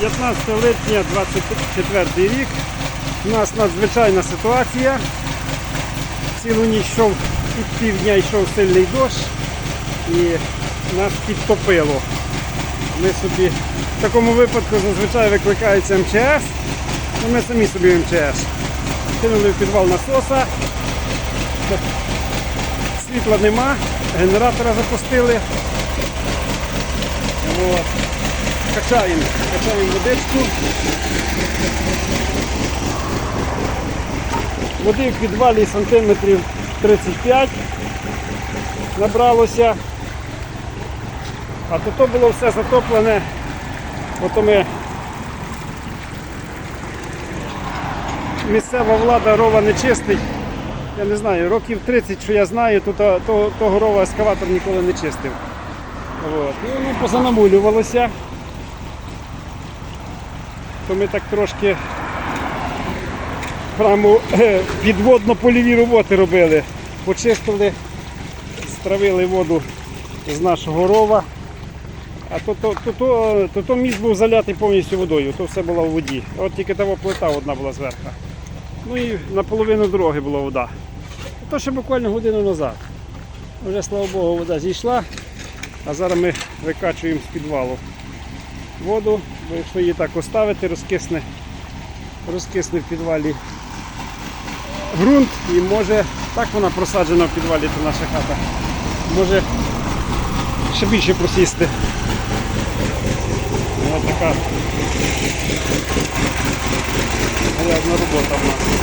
15 липня 24 рік. У нас надзвичайна ситуація. Цілу ніч йшов і півдня йшов сильний дощ і нас підтопило. Ми собі в такому випадку зазвичай викликається МЧС, ну ми самі собі МЧС. Кинули в підвал насоса. Світла нема, генератора запустили. От. Качаємо, качаємо водичку. Води в підвалі сантиметрів 35 набралося. А то, то було все затоплене. Ото ми місцева влада рова не чистить. Я не знаю, років 30, що я знаю, то, то, то, того рова ескаватор ніколи не чистив. От. І воно позанамулювалося. То ми так трошки прямо е, підводно-польові роботи робили. Почистили, стравили воду з нашого рова. А то, то, то, то, то, то міст був залятий повністю водою, то все було в воді. От тільки того плита одна була зверху. Ну і наполовину дороги була вода. То ще буквально годину назад. Вже, слава Богу, вода зійшла, а зараз ми викачуємо з підвалу воду, бо якщо її так оставити, розкисне, розкисне в підвалі ґрунт і може, так вона просаджена в підвалі, то наша хата, може ще більше просісти. Ось така грязна робота в нас.